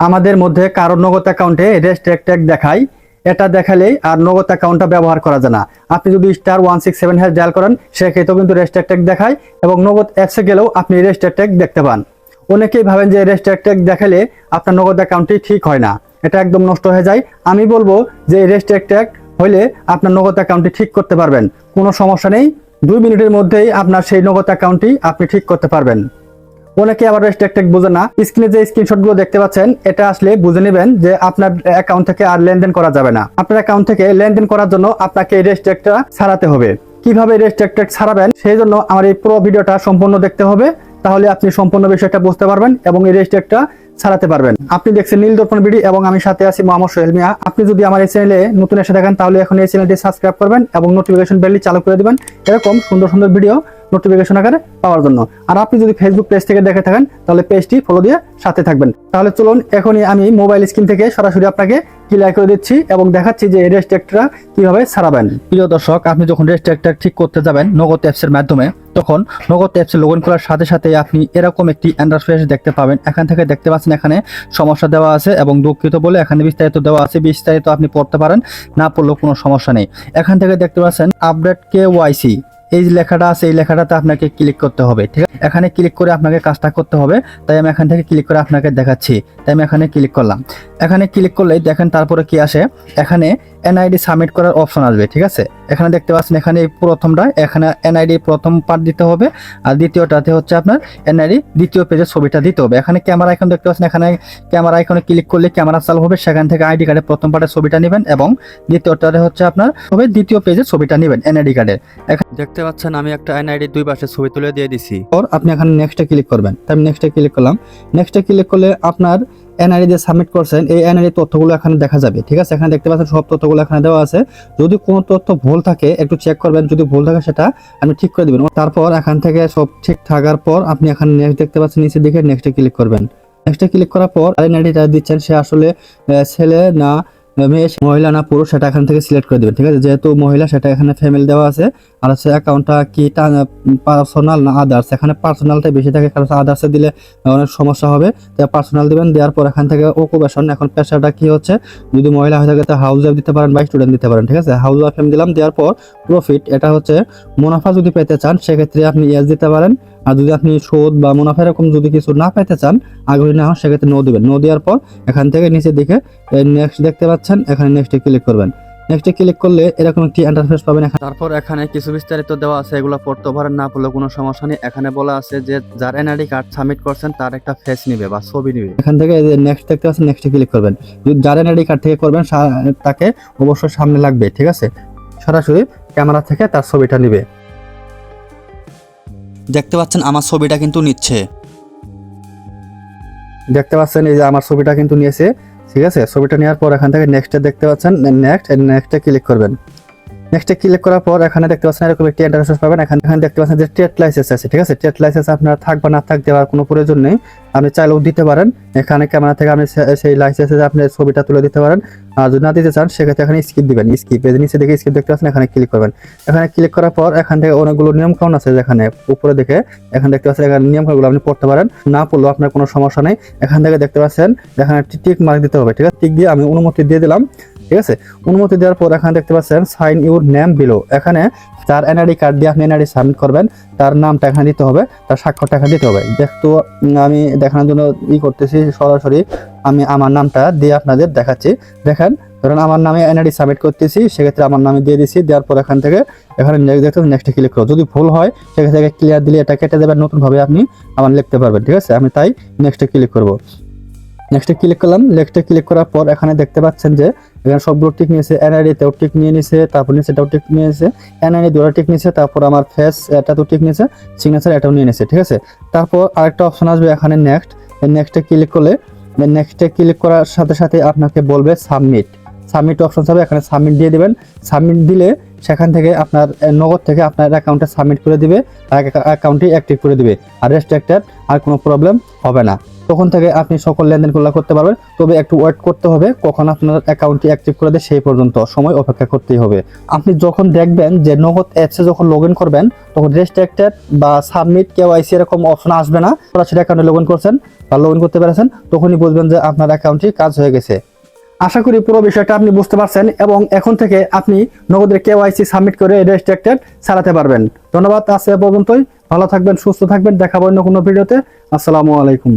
আমাদের মধ্যে কারও নগদ অ্যাকাউন্টে রেস্ট্রিক্টেড দেখায়, এটা দেখালেই আর নগদ অ্যাকাউন্টটা ব্যবহার করা যায় না। আপনি যদি star one six seven hash dial করেন, সেক্ষেত্রেও কিন্তু রেস্ট্রিক্টেড দেখায় এবং নগদ অ্যাপসে গেলেও আপনি রেস্ট্রিক্টেড দেখতে পান। অনেকেই ভাবেন যে রেস্ট্রিক্টেড দেখালে আপনার নগদ অ্যাকাউন্টটি ঠিক হয় না। এটা একদম নষ্ট হয়ে যায়। আমি বলব যে রেস্ট্রিক্টেড হলে আপনার নগদ অ্যাকাউন্টটি ঠিক করতে পারবেন। কোনো সমস্যা নেই। দুই মিনিটের মধ্যেই আপনার সেই নগদ অ্যাকাউন্টটি আপনি ঠিক করতে পারবেন। অনেকে আবার টেকটেক বুঝে না। স্ক্রিনে যে স্ক্রিনশটগুলো দেখতে পাচ্ছেন, এটা আসলে বুঝে নেবেন যে আপনার অ্যাকাউন্ট থেকে আর লেনদেন করা যাবে না। আপনার অ্যাকাউন্ট থেকে লেনদেন করার জন্য আপনাকে রেস্ট্রিক্টটা ছাড়াতে হবে। কীভাবে রেস্ট্রিক্টেড ছাড়াবেন, সেই জন্য আমার এই পুরো ভিডিওটা সম্পূর্ণ দেখতে হবে। তাহলে আপনি সম্পূর্ণ বিষয়টা বুঝতে পারবেন এবং এই রেস্ট্রিক্টটা ছাড়াতে পারবেন। আপনি দেখছেন নীল দর্পণ বিডি এবং আমি সাথে আছি মোহাম্মদ সোহেল মিয়া। আপনি যদি আমার এই চ্যানেলে নতুন এসে দেখেন, তাহলে এখন এই চ্যানেলটি সাবস্ক্রাইব করবেন এবং নোটিফিকেশন বেলটি চালু করে দেবেন। এরকম সুন্দর সুন্দর ভিডিও নোটিফিকেশন আকারে পাওয়ার জন্য। আর আপনি যদি ফেসবুক পেজ থেকে দেখে থাকেন, তাহলে পেজটি ফলো দিয়ে সাথে থাকবেন। তাহলে চলুন, এখনই আমি মোবাইল স্ক্রিন থেকে সরাসরি আপনাকে ক্লিয়ার করে দিচ্ছি এবং দেখাচ্ছি যে রেস্ট রেস্ট্রিক্টটা কীভাবে সারাবেন। প্রিয় দর্শক, আপনি যখন রেস্ট্রিক্টটা ঠিক করতে যাবেন নগদ অ্যাপসের মাধ্যমে, তখন নগদ অ্যাপসে লগ ইন করার সাথে সাথে আপনি এরকম একটি ইন্টারফেস দেখতে পাবেন। এখান থেকে দেখতে পাচ্ছেন এখানে সমস্যা দেওয়া আছে এবং দুঃখিত বলে এখানে বিস্তারিত দেওয়া আছে। বিস্তারিত আপনি পড়তে পারেন, না পড়লেও কোনো সমস্যা নেই। এখান থেকে দেখতে পাচ্ছেন আপডেট কে ওয়াইসি এই যে লেখাটা আছে, এই লেখাটাতে আপনাকে ক্লিক করতে হবে, ঠিক এখানে ক্লিক করে আপনাকে কাজটা করতে হবে তাই আমি এখান থেকে ক্লিক করে আপনাকে দেখাচ্ছি তাই আমি এখানে ক্লিক করলাম। এখানে ক্লিক করলেই দেখেন তারপরে কি আসে? এখানে এনআইডি সাবমিট করার অপশন আসবে ঠিক আছে? এখানে দেখতে পাচ্ছেন এখানে এই প্রথমটা এখানে এনআইডি প্রথম পার্ট দিতে হবে আর দ্বিতীয়টাতে হচ্ছে আপনার এনআইডি দ্বিতীয় পেজের ছবিটা দিতে হবে। এখানে ক্যামেরা আইকন দেখতে পাচ্ছেন এখানে ক্যামেরা আইকনে ক্লিক করলে ক্যামেরা চালু হবে সেখান থেকে আইডি কার্ডের প্রথম পার্টের ছবিটা নেবেন এবং দ্বিতীয়টাতে হচ্ছে আপনার হবে দ্বিতীয় পেজের ছবিটা নেবেন এনআইডি কার্ডের দেখতে পাচ্ছেন আমি একটা এনআইডি দুই পাশে ছবি তুলে দিয়ে দিছি। ওর আপনি এখানে নেক্সটে ক্লিক করবেন। তাই আমি নেক্সটে ক্লিক করলাম। নেক্সটে ক্লিক করলে আপনার এনআইডি যে সাবমিট করছেন, এই এনআইডি তথ্যগুলো এখানে দেখা যাবে, ঠিক আছে? এখানে দেখতে পাচ্ছেন সব তথ্যগুলো এখানে দেওয়া আছে। যদি কোনো তথ্য ভুল থাকে, একটু চেক করবেন, যদি ভুল থাকে সেটা আপনি ঠিক করে দিবেন। তারপর এখান থেকে সব ঠিক থাকার পর আপনি এখানে নেক্সট দেখতে পাচ্ছেন, নিচের দিকে নেক্সটে ক্লিক করবেন। নেক্সটে ক্লিক করার পর এনআইডিটা দিচ্ছেন, সে আসলে ছেলে না মেয়ে মহিলা না পুরুষ, সেটা এখান থেকে সিলেক্ট করে দিবেন ঠিক আছে? যেহেতু মহিলা, সেটা এখানে ফ্যামিলি দেওয়া আছে। আর হচ্ছে অ্যাকাউন্টটা কি পার্সোনাল না আদার্স এখানে পার্সোনালটা বেশি থাকে, কারণ আদার্সে দিলে অনেক সমস্যা হবে। তাই পার্সোনাল দিবেন, দেওয়ার পর এখান থেকে ওকুপেশন এখন পেশাটা কি হচ্ছে? যদি মহিলা হয়ে থাকে তো হাউস ওয়াইফ দিতে পারেন বা স্টুডেন্ট দিতে পারেন, ঠিক আছে? হাউস ওয়াইফ দিলাম, দেওয়ার পর প্রফিট এটা হচ্ছে মুনাফা যদি পেতে চান, সেক্ষেত্রে আপনি ইয়েস দিতে পারেন। আর যদি আপনি সুদ বা মুনাফা এরকম যদি কিছু না পেতে চান, আগ্রহী না হন, সেক্ষেত্রে নো দিবেন। নো দেওয়ার পর এখান থেকে নিচের দিকে নেক্সট দেখতে পাচ্ছেন, এখানে নেক্সটে ক্লিক করবেন। নেক্সটে ক্লিক করলে এরকম একটি ইন্টারফেস পাবেন এখানে। তারপর এখানে কিছু বিস্তারিত দেওয়া আছে, এগুলো পড়তে পারেন, না পড়লে কোনো সমস্যা নেই। এখানে বলা আছে যে যার এনআইডি কার্ড সাবমিট করছেন, তার একটা ফেস নিবে বা ছবি নিবে। এখান থেকে নেক্সট দেখতে পাচ্ছেন নেক্সটে ক্লিক করবেন। যার এনআইডি কার্ড থেকে করবেন তাকে অবশ্যই সামনে লাগবে, ঠিক আছে? সরাসরি ক্যামেরা থেকে তার ছবিটা নিবে। দেখতে পাচ্ছেন আমার ছবিটা কিন্তু নিচ্ছে। দেখতে পাচ্ছেন এই যে আমার ছবিটা কিন্তু নিয়েছে, ঠিক আছে? ছবিটা নেওয়ার পর এখান থেকে নেক্সটে দেখতে পাচ্ছেন নেক্সট নেক্সটে ক্লিক করবেন। নেক্সটে ক্লিক করার পর এখানে দেখতে পাচ্ছেন এরকম একটি ইন্টারফেস পাবেন। এখানে এখানে দেখতে পাচ্ছেন যে ট্রেড লাইসেন্স আছে, ঠিক আছে? ট্রেড লাইসেন্স আপনার থাক বা না থাক দেওয়ার কোনো প্রয়োজন নেই। আপনি চাইলেও দিতে পারেন। এখানে ক্যামেরা থেকে আপনি সেই লাইসেন্সে আপনি ছবিটা তুলে দিতে পারেন। আর যদি না দিতে চান, সেক্ষেত্রে এখানে স্কিপ দিবেন। স্কিপ নিচে দেখে স্কিপ দেখতে পাচ্ছেন, এখানে ক্লিক করবেন। এখানে ক্লিক করার পর এখান থেকে অনেকগুলো নিয়ম কানুন আছে যেখানে উপরে দেখে এখানে দেখতে পাচ্ছেন এখানে নিয়ম কানুনগুলো আপনি পড়তে পারেন। না পড়লেও আপনার কোনো সমস্যা নেই। এখান থেকে দেখতে পাচ্ছেন, এখানে টিক মার্ক দিতে হবে, ঠিক আছে? টিক দিয়ে আমি অনুমতি দিয়ে দিলাম। ঠিক আছে? অনুমতি দেওয়ার পর এখানে দেখতে পাচ্ছেন সাইন ইউর নেম বিলো এখানে তার এনআইডি কার্ড দিয়ে আপনি এনআইডি সাবমিট করবেন। তার নামটা এখানে দিতে হবে, তার স্বাক্ষরটা এখানে দিতে হবে। যেহেতু আমি দেখানোর জন্য ই করতেছি, সরাসরি আমি আমার নামটা দিয়ে আপনাদের দেখাচ্ছি। দেখেন, ধরেন আমার নামে এনআইডি সাবমিট করতেছি, সেক্ষেত্রে আমার নামে দিয়ে দিছি, দেওয়ার পর এখান থেকে এখানে দেখতে নেক্সটে ক্লিক করো। যদি ভুল হয়, সেক্ষেত্রে ক্লিয়ার দিলে এটা কেটে দেবেন, নতুনভাবে আপনি আমার লিখতে পারবেন, ঠিক আছে? আমি তাই নেক্সটে ক্লিক করব। নেক্সটে ক্লিক করলাম। নেক্সটে ক্লিক করার পর এখানে দেখতে পাচ্ছেন যে, এখানে সবগুলো টিক নিয়েছে এনআইডি তেও টিক নিয়ে নিছে তারপর নিচে এটাও টিক নিয়েছে এনআইডি দুটো টিক নিয়েছে, তারপর আমার ফেস এটা তো টিক নিয়েছে সিগনেচার এটাও নিয়ে নিয়েছে, ঠিক আছে? তারপর আরেকটা অপশন আসবে এখানে নেক্সট নেক্সটে ক্লিক করলে নেক্সটে ক্লিক করার সাথে সাথে আপনাকে বলবে সাবমিট সাবমিট অপশন হবে এখানে সাবমিট দিয়ে দিবেন। সাবমিট দিলে সেখান থেকে আপনার নগদ থেকে আপনার অ্যাকাউন্টে সাবমিট করে দিবে অ্যাকাউন্টটি অ্যাক্টিভ করে দিবে। আর রেস্ট্রিক্টেড আর কোনো প্রবলেম হবে না। তখন থেকে আপনি সকল লেনদেনগুলো করতে পারবেন। তবে একটু ওয়েট করতে হবে, কখন আপনার অ্যাকাউন্টটি অ্যাক্টিভ করে দেয় সেই পর্যন্ত সময় অপেক্ষা করতেই হবে। আপনি যখন দেখবেন যে নগদ অ্যাপসে যখন লগ করবেন, তখন রেস্ট্রিক্টেড বা সাবমিট কেওয়াইসি এরকম অপশন আসবে না। সরাসরি অ্যাকাউন্টে লগ করছেন বা লগ করতে পেরেছেন, তখনই বুঝবেন যে আপনার অ্যাকাউন্টটি কাজ হয়ে গেছে। আশা করি পুরো বিষয়টা আপনি বুঝতে পারছেন এবং এখন থেকে আপনি নগদের কেওয়াইসি সাবমিট করে রেস্ট্রিক্টেড চালাতে পারবেন। ধন্যবাদ আছে পর্যন্তই। ভালো থাকবেন, সুস্থ থাকবেন। দেখাবো অন্য কোনো ভিডিওতে। আসসালামু আলাইকুম।